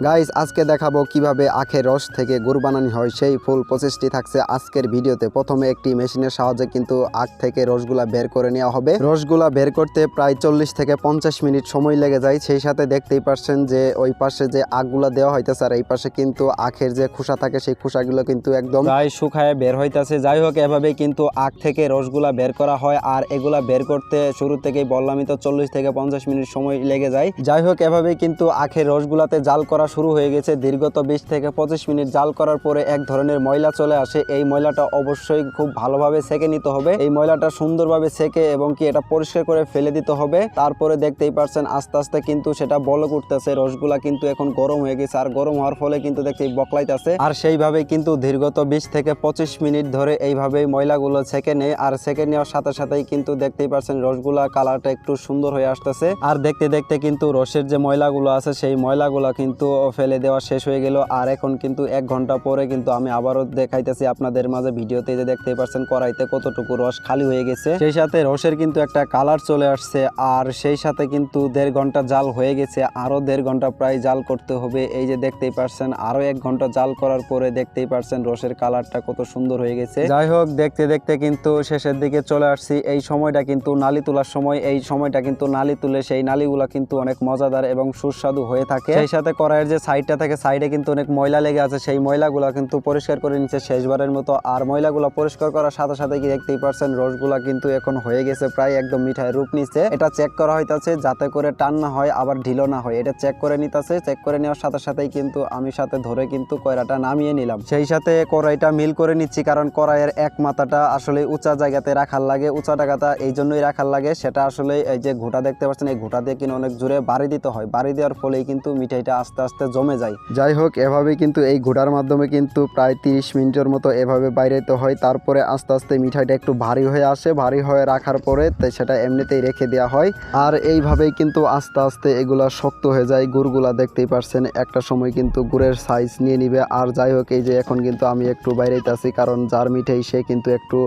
Guys আজকে দেখাবো কীভাবে আখের রস থেকে গুড় বানানি হয়। সেই ফুল প্রসেসটি থাকছে আজকের ভিডিওতে। প্রথমে একটি মেশিনের সাহায্যে কিন্তু আখ থেকে রসগুলা বের করে নেওয়া হবে। রসগুলা বের করতে প্রায় চল্লিশ থেকে পঞ্চাশ মিনিট সময় লেগে যায়। সেই সাথে দেখতেই পারছেন যে ওই পাশে যে আখগুলা দেওয়া হইতেছে আর এই পাশে কিন্তু আখের যে খোসা থাকে, সেই খোসাগুলো কিন্তু একদম প্রায় শুকায় বের হইতেছে। যাই হোক, এভাবে কিন্তু আখ থেকে রসগুলা বের করা হয় আর এগুলা বের করতে শুরু থেকেই বললামই তো চল্লিশ থেকে পঞ্চাশ মিনিট সময় লেগে যায়। যাই হোক এভাবে কিন্তু আখের রসগুলাতে জাল করা শুরু হয়ে গেছে। দীর্ঘত বিশ থেকে পঁচিশ মিনিট জাল করার পরে এক ধরনের ময়লা চলে আসে। এই ময়লাটা অবশ্যই খুব ভালোভাবে সেকে নিতে হবে। এই ময়লাটা সুন্দরভাবে সেকে এবং কি এটা পরিষ্কার করে ফেলে দিতে হবে। তারপরে দেখতেই পারছেন আস্তে আস্তে কিন্তু সেটা বলক উঠতেছে। রসগুলা কিন্তু এখন গরম হয়ে গেছে আর গরম হওয়ার ফলে কিন্তু দেখতে বকলাইতেছে। আর সেইভাবে কিন্তু দীর্ঘত বিশ থেকে পঁচিশ মিনিট ধরে এইভাবে ময়লাগুলো সেকে নেয়। আর সেকে নেওয়ার সাথে সাথেই কিন্তু দেখতেই পারছেন রসগুলা কালারটা একটু সুন্দর হয়ে আসতেছে। আর দেখতে দেখতে কিন্তু রসের যে ময়লাগুলো আছে, সেই ময়লাগুলো কিন্তু ফেলে দেওয়া শেষ হয়ে গেল। আর এখন কিন্তু এক ঘণ্টা পরে কিন্তু আমি আবারও দেখাইতেছি আপনাদের মাঝে ভিডিওতে যে দেখতেই পারছেন কড়াইতে কতটুকু রস খালি হয়ে গেছে। সেই সাথে রসের কিন্তু একটা কালার চলে আসছে, আর সেই সাথে কিন্তু দেড় ঘণ্টা জাল হয়ে গেছে আরও দেড় ঘণ্টা প্রায় জাল করতে হবে। এই যে দেখতেই পারছেন আরও এক ঘণ্টা জাল করার পরে দেখতেই পারছেন রসের কালারটা কত সুন্দর হয়ে গেছে। যাই হোক, দেখতে দেখতে কিন্তু শেষের দিকে চলে আসছি। এই সময়টা কিন্তু নালি তোলার সময়, এই সময়টা কিন্তু নালি তুলে সেই নালিগুলা কিন্তু অনেক মজাদার এবং সুস্বাদু হয়ে থাকে। সেই সাথে কড়াইয়ের যে সাইডটা থাকে সাইডে কিন্তু অনেক ময়লা লেগে আছে। সেই ময়লাগুলা কিন্তু পরিষ্কার করে নিচ্ছে শেষবারের মতো। আর ময়লাগুলা পরিষ্কার করার সাথে সাথে কি দেখতেই পারছেন, রসগুলা কিন্তু এখন হয়ে গেছে প্রায় একদম মিঠাই রূপ নিচ্ছে। এটা চেক করা হইতাছে যাতে করে টান না হয়, আবার ঢিলো না হয়। এটা চেক করে নিতেছে। চেক করে নেওয়ার সাথে সাথেই কিন্তু আমি সাথে ধরে কিন্তু কয়রাটা নামিয়ে নিলাম। সেই সাথে কড়াইটা মিল করে নিচ্ছি কারণ কড়াইয়ের এক মাথাটা আসলে উঁচা জায়গাতে রাখার লাগে, উঁচা টাকাটা এই জন্যই রাখার লাগে। সেটা আসলে এই যে ঘোটা দেখতে পাচ্ছেন, এই ঘোটা দিয়ে কিন্তু অনেক জোরে বাড়ি দিতে হয়। বাড়ি দেওয়ার ফলেই কিন্তু মিঠাইটা আস্তে আস্তে জমে যায়। যাই হোক এভাবে কিন্তু এই ঘোটার মাধ্যমে কিন্তু প্রায় তিরিশ মিনিটের মতো এভাবে বাইরেতে হয়। তারপরে আস্তে আস্তে মিঠাইটা একটু ভারী হয়ে আসে। ভারী হয়ে রাখার পরে সেটা এমনিতেই রেখে দেওয়া হয়। আর এইভাবেই কিন্তু আস্তে আস্তে এগুলা শক্ত হয়ে যায়। গুড়গুলা দেখতেই পারছেন, একটা সময় কিন্তু গুড়ের সাইজ নিয়ে নিবে। আর যাই হোক, এই যে এখন কিন্তু আমি একটু বাইরেতে আছি, কারণ যার মিঠাই সে কিন্তু একটু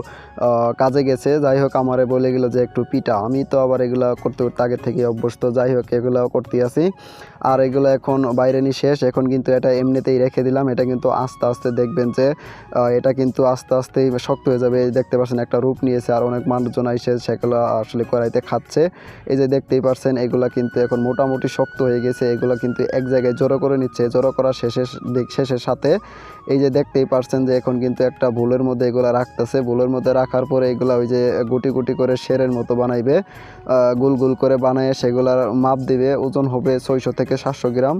কাজে গেছে। যাই হোক, আমারে বলে গেল যে একটু পিঠা। আমি তো আবার এগুলা করতে করতে আগে থেকে অভ্যস্ত। যাই হোক, এগুলাও করতে আছি। আর এগুলো এখন বাইরে নিয়ে শেষ, এখন কিন্তু এটা এমনিতেই রেখে দিলাম। এটা কিন্তু আস্তে আস্তে দেখবেন যে এটা কিন্তু আস্তে আস্তেই শক্ত হয়ে যাবে। দেখতে পাচ্ছেন, একটা রূপ নিয়েছে আর অনেক মানুষজন এসে সেগুলো আসলে কড়াইতে খাচ্ছে। এই যে দেখতেই পারছেন এগুলা কিন্তু এখন মোটামুটি শক্ত হয়ে গেছে। এগুলো কিন্তু এক জায়গায় জড়ো করে নিচ্ছে। জড়ো করা শেষের শেষের সাথে এই যে দেখতেই পারছেন যে, এখন কিন্তু একটা ভুলের মধ্যে এগুলা রাখতেছে। ভুলের মধ্যে রাখার পরে এগুলা ওই যে গুটি গুটি করে শেরের মতো বানাইবে। গোল গোল করে বানায় সেগুলার মাপ দিবে। ওজন হবে ছয়শো থেকে সাতশো গ্রাম।